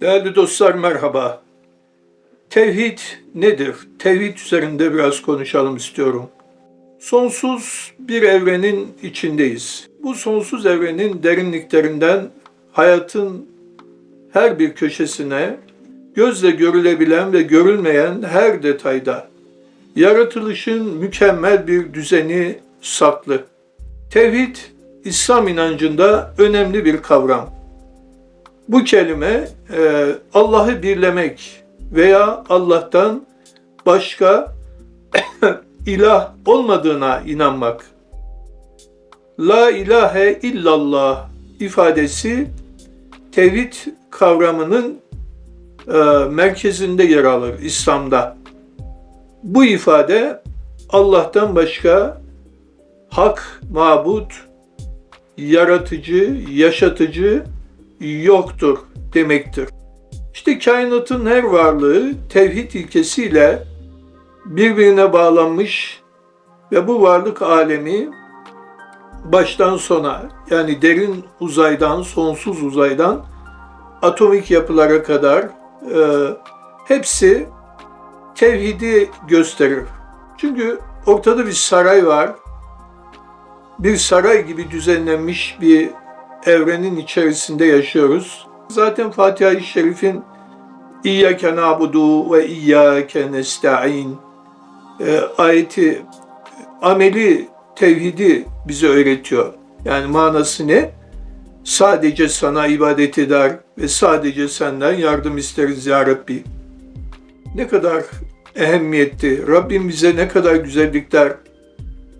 Değerli dostlar merhaba. Tevhid nedir? Tevhid üzerinde biraz konuşalım istiyorum. Sonsuz bir evrenin içindeyiz. Bu sonsuz evrenin derinliklerinden hayatın her bir köşesine gözle görülebilen ve görülmeyen her detayda yaratılışın mükemmel bir düzeni saklı. Tevhid İslam inancında önemli bir kavram. Bu kelime e, Allah'ı birlemek veya Allah'tan başka ilah olmadığına inanmak. La ilahe illallah ifadesi tevhid kavramının e, merkezinde yer alır İslam'da. Bu ifade Allah'tan başka hak, mabut, yaratıcı, yaşatıcı yoktur demektir. İşte kainatın her varlığı tevhid ilkesiyle birbirine bağlanmış ve bu varlık alemi baştan sona yani derin uzaydan, sonsuz uzaydan atomik yapılara kadar e, hepsi tevhidi gösterir. Çünkü ortada bir saray var. Bir saray gibi düzenlenmiş bir evrenin içerisinde yaşıyoruz. Zaten Fatiha-i Şerif'in İyyâke nâbudu ve İyyâke nesta'in e, ayeti ameli tevhidi bize öğretiyor. Yani manası ne? Sadece sana ibadet eder ve sadece senden yardım isteriz ya Rabbi. Ne kadar ehemmiyetli. Rabbim bize ne kadar güzellikler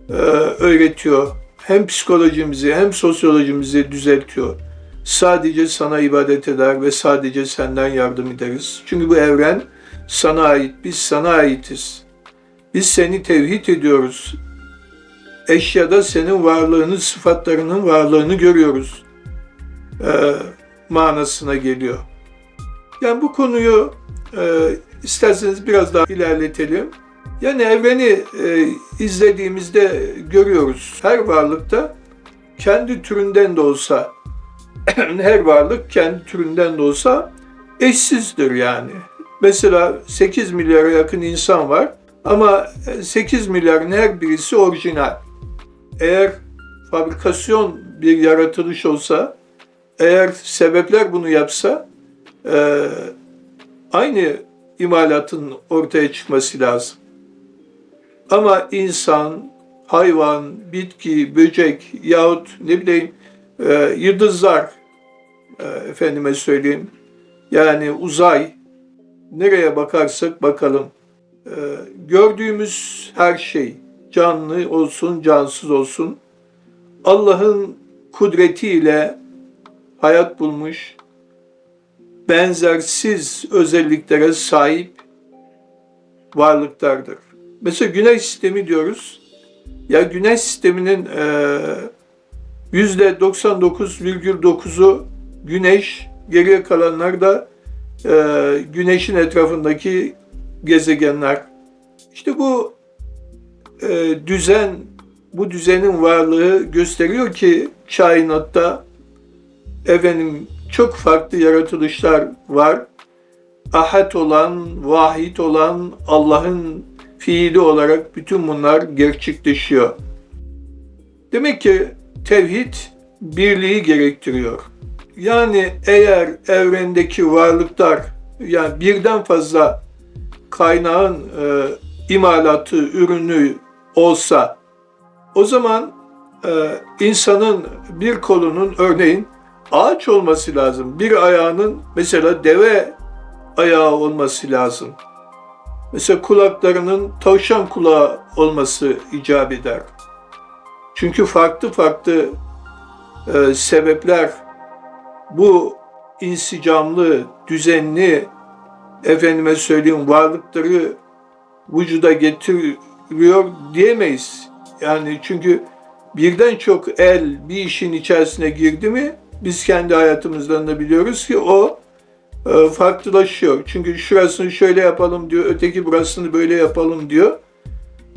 e, öğretiyor. Hem psikolojimizi hem sosyolojimizi düzeltiyor. Sadece sana ibadet eder ve sadece senden yardım ederiz. Çünkü bu evren sana ait, biz sana aitiz. Biz seni tevhid ediyoruz. Eşyada senin varlığını, sıfatlarının varlığını görüyoruz. Ee, manasına geliyor. Yani bu konuyu e, isterseniz biraz daha ilerletelim. Yani evreni e, izlediğimizde görüyoruz. Her varlıkta kendi türünden de olsa, her varlık kendi türünden de olsa eşsizdir yani. Mesela 8 milyara yakın insan var ama 8 milyarın her birisi orijinal. Eğer fabrikasyon bir yaratılış olsa, eğer sebepler bunu yapsa, e, aynı imalatın ortaya çıkması lazım. Ama insan, hayvan, bitki, böcek yahut ne bileyim e, yıldızlar e, efendime söyleyeyim yani uzay nereye bakarsak bakalım e, gördüğümüz her şey canlı olsun cansız olsun Allah'ın kudretiyle hayat bulmuş benzersiz özelliklere sahip varlıklardır. Mesela güneş sistemi diyoruz. Ya güneş sisteminin yüzde 99,9'u güneş, geriye kalanlar da e, güneşin etrafındaki gezegenler. İşte bu e, düzen, bu düzenin varlığı gösteriyor ki kainatta efendim çok farklı yaratılışlar var. Ahad olan, vahid olan Allah'ın fiili olarak bütün bunlar gerçekleşiyor. Demek ki tevhid birliği gerektiriyor. Yani eğer evrendeki varlıklar yani birden fazla kaynağın e, imalatı, ürünü olsa o zaman e, insanın bir kolunun örneğin ağaç olması lazım. Bir ayağının mesela deve ayağı olması lazım. Mesela kulaklarının tavşan kulağı olması icap eder. Çünkü farklı farklı e, sebepler bu insicamlı, düzenli, efendime söyleyeyim varlıkları vücuda getiriyor diyemeyiz. Yani çünkü birden çok el bir işin içerisine girdi mi biz kendi hayatımızdan da biliyoruz ki o farklılaşıyor. Çünkü şurasını şöyle yapalım diyor, öteki burasını böyle yapalım diyor.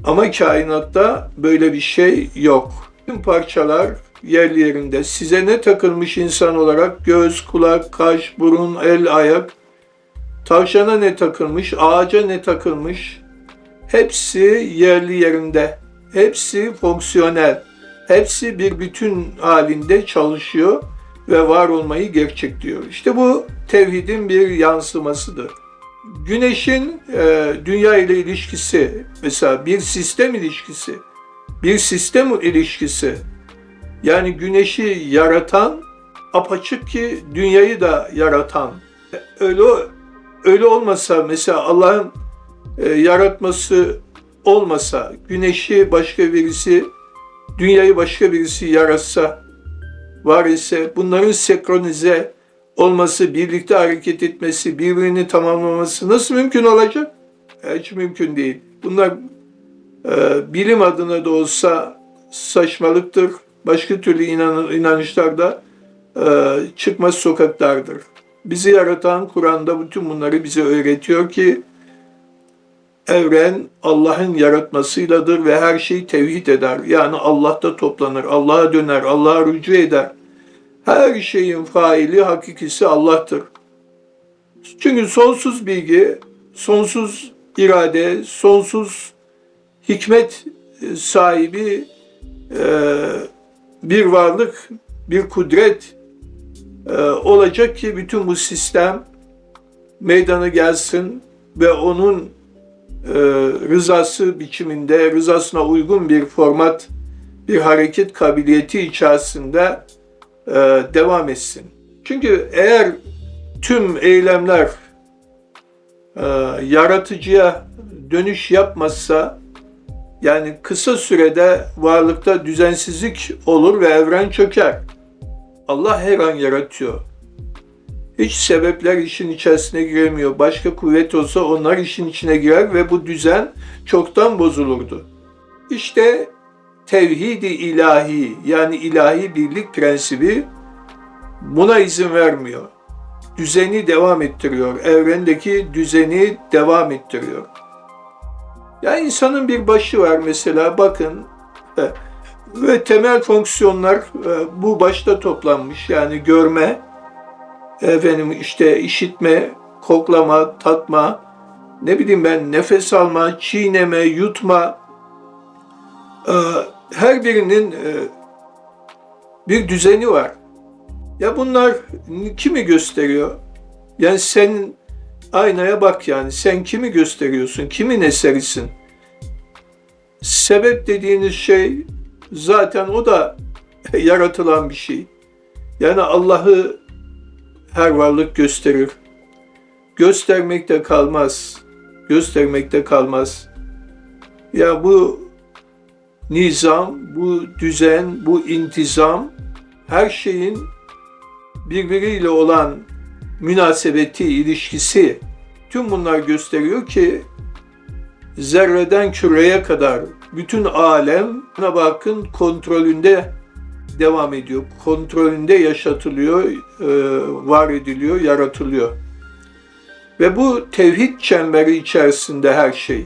Ama kainatta böyle bir şey yok. Tüm parçalar yerli yerinde. Size ne takılmış insan olarak? Göz, kulak, kaş, burun, el, ayak. Tavşana ne takılmış? Ağaca ne takılmış? Hepsi yerli yerinde. Hepsi fonksiyonel. Hepsi bir bütün halinde çalışıyor ve var olmayı gerçekliyor. İşte bu tevhidin bir yansımasıdır. Güneşin e, dünya ile ilişkisi, mesela bir sistem ilişkisi, bir sistem ilişkisi, yani güneşi yaratan, apaçık ki dünyayı da yaratan. Öyle öyle olmasa mesela Allah'ın e, yaratması olmasa, güneşi başka birisi, dünyayı başka birisi yaratsa, var ise bunların senkronize olması, birlikte hareket etmesi, birbirini tamamlaması nasıl mümkün olacak? Hiç mümkün değil. Bunlar e, bilim adına da olsa saçmalıktır. Başka türlü inan, inanışlarda e, çıkmaz sokaklardır. Bizi yaratan Kur'an'da bütün bunları bize öğretiyor ki evren Allah'ın yaratmasıyladır ve her şey tevhid eder. Yani Allah'ta toplanır, Allah'a döner, Allah'a rücu eder. Her şeyin faili, hakikisi Allah'tır. Çünkü sonsuz bilgi, sonsuz irade, sonsuz hikmet sahibi e, bir varlık, bir kudret e, olacak ki bütün bu sistem meydana gelsin ve onun e, rızası biçiminde, rızasına uygun bir format, bir hareket kabiliyeti içerisinde e, devam etsin. Çünkü eğer tüm eylemler e, yaratıcıya dönüş yapmazsa, yani kısa sürede varlıkta düzensizlik olur ve evren çöker. Allah her an yaratıyor. Hiç sebepler işin içerisine giremiyor. Başka kuvvet olsa onlar işin içine girer ve bu düzen çoktan bozulurdu. İşte tevhidi ilahi yani ilahi birlik prensibi buna izin vermiyor. Düzeni devam ettiriyor. Evrendeki düzeni devam ettiriyor. Ya insanın bir başı var mesela bakın ve temel fonksiyonlar e, bu başta toplanmış. Yani görme, efendim işte işitme, koklama, tatma, ne bileyim ben nefes alma, çiğneme, yutma, e, her birinin e, bir düzeni var. Ya bunlar kimi gösteriyor? Yani sen aynaya bak yani. Sen kimi gösteriyorsun? Kimin eserisin? Sebep dediğiniz şey zaten o da yaratılan bir şey. Yani Allah'ı her varlık gösterir. Göstermekte kalmaz. Göstermekte kalmaz. Ya bu nizam, bu düzen, bu intizam her şeyin birbiriyle olan münasebeti, ilişkisi tüm bunlar gösteriyor ki zerreden küreye kadar bütün alem bakın kontrolünde devam ediyor. Kontrolünde yaşatılıyor, e, var ediliyor, yaratılıyor. Ve bu tevhid çemberi içerisinde her şey.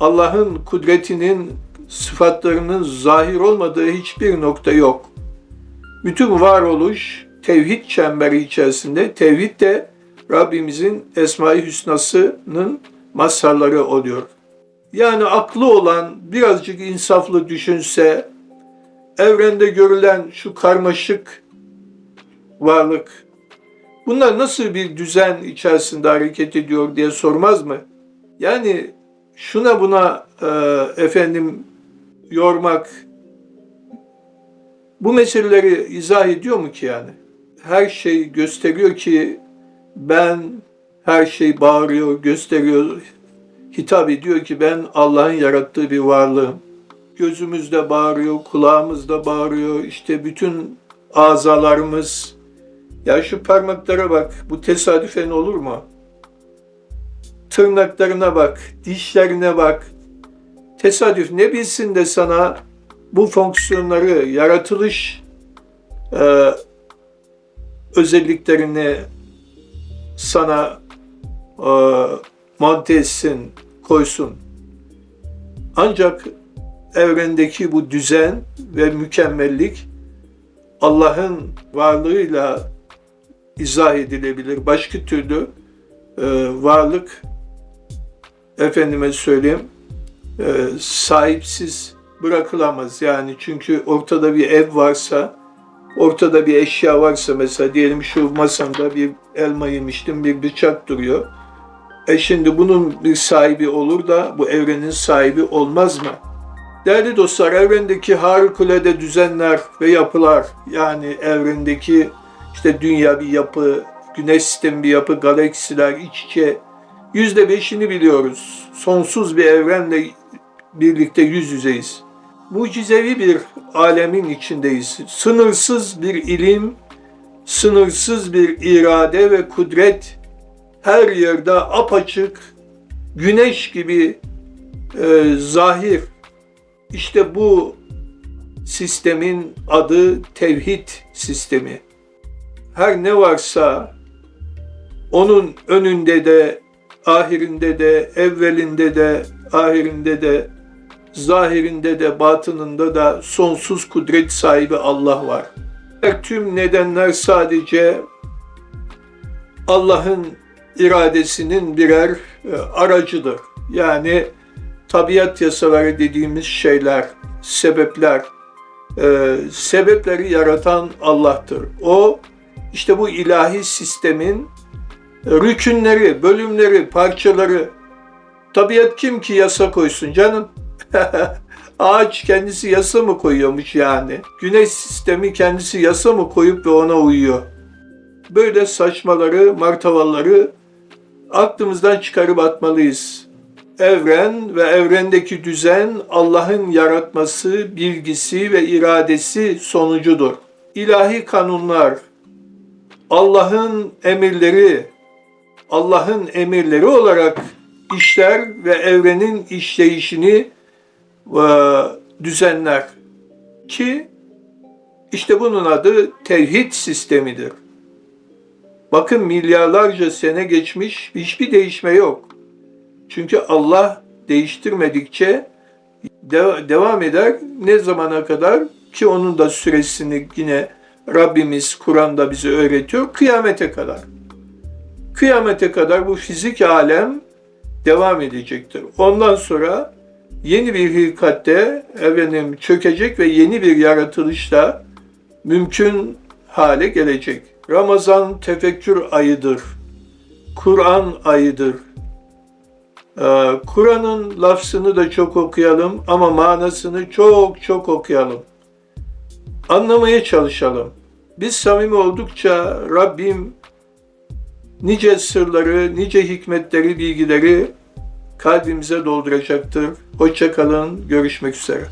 Allah'ın kudretinin sıfatlarının zahir olmadığı hiçbir nokta yok. Bütün varoluş tevhid çemberi içerisinde. Tevhid de Rabbimizin Esma-i Hüsna'sının mazharları oluyor. Yani aklı olan birazcık insaflı düşünse, evrende görülen şu karmaşık varlık, bunlar nasıl bir düzen içerisinde hareket ediyor diye sormaz mı? Yani şuna buna e, efendim yormak bu meseleleri izah ediyor mu ki yani? Her şey gösteriyor ki ben her şey bağırıyor, gösteriyor, hitap ediyor ki ben Allah'ın yarattığı bir varlığım. Gözümüzde bağırıyor, kulağımızda bağırıyor, işte bütün azalarımız. Ya şu parmaklara bak, bu tesadüfen olur mu? Tırnaklarına bak, dişlerine bak. Tesadüf ne bilsin de sana bu fonksiyonları, yaratılış e, özelliklerini sana e, monte etsin, koysun. Ancak evrendeki bu düzen ve mükemmellik Allah'ın varlığıyla izah edilebilir. Başka türlü e, varlık efendime söyleyeyim e, sahipsiz bırakılamaz. Yani çünkü ortada bir ev varsa, ortada bir eşya varsa mesela diyelim şu masamda bir elma yemiştim, bir bıçak duruyor. E şimdi bunun bir sahibi olur da bu evrenin sahibi olmaz mı? Değerli dostlar, evrendeki harikulade düzenler ve yapılar, yani evrendeki işte dünya bir yapı, güneş sistemi bir yapı, galaksiler iç içe, yüzde beşini biliyoruz. Sonsuz bir evrenle birlikte yüz yüzeyiz. Mucizevi bir alemin içindeyiz. Sınırsız bir ilim, sınırsız bir irade ve kudret her yerde apaçık, güneş gibi e, zahir. İşte bu sistemin adı tevhid sistemi. Her ne varsa onun önünde de, ahirinde de, evvelinde de, ahirinde de, zahirinde de, batınında da sonsuz kudret sahibi Allah var. Tüm nedenler sadece Allah'ın iradesinin birer e, aracıdır. Yani tabiat yasaları dediğimiz şeyler, sebepler, e, sebepleri yaratan Allah'tır. O işte bu ilahi sistemin rükünleri, bölümleri, parçaları. Tabiat kim ki yasa koysun canım? Ağaç kendisi yasa mı koyuyormuş yani? Güneş sistemi kendisi yasa mı koyup ve ona uyuyor? Böyle saçmaları, martavalları aklımızdan çıkarıp atmalıyız. Evren ve evrendeki düzen Allah'ın yaratması, bilgisi ve iradesi sonucudur. İlahi kanunlar, Allah'ın emirleri, Allah'ın emirleri olarak işler ve evrenin işleyişini e, düzenler ki işte bunun adı tevhid sistemidir. Bakın milyarlarca sene geçmiş hiçbir değişme yok. Çünkü Allah değiştirmedikçe de- devam eder. Ne zamana kadar ki onun da süresini yine Rabbimiz Kur'an'da bize öğretiyor kıyamete kadar. Kıyamete kadar bu fizik alem devam edecektir. Ondan sonra yeni bir hilkatte efendim çökecek ve yeni bir yaratılışla mümkün hale gelecek. Ramazan tefekkür ayıdır. Kur'an ayıdır. Ee, Kur'an'ın lafzını da çok okuyalım ama manasını çok çok okuyalım. Anlamaya çalışalım. Biz samimi oldukça Rabbim nice sırları, nice hikmetleri, bilgileri kalbimize dolduracaktır. Hoşça kalın, görüşmek üzere.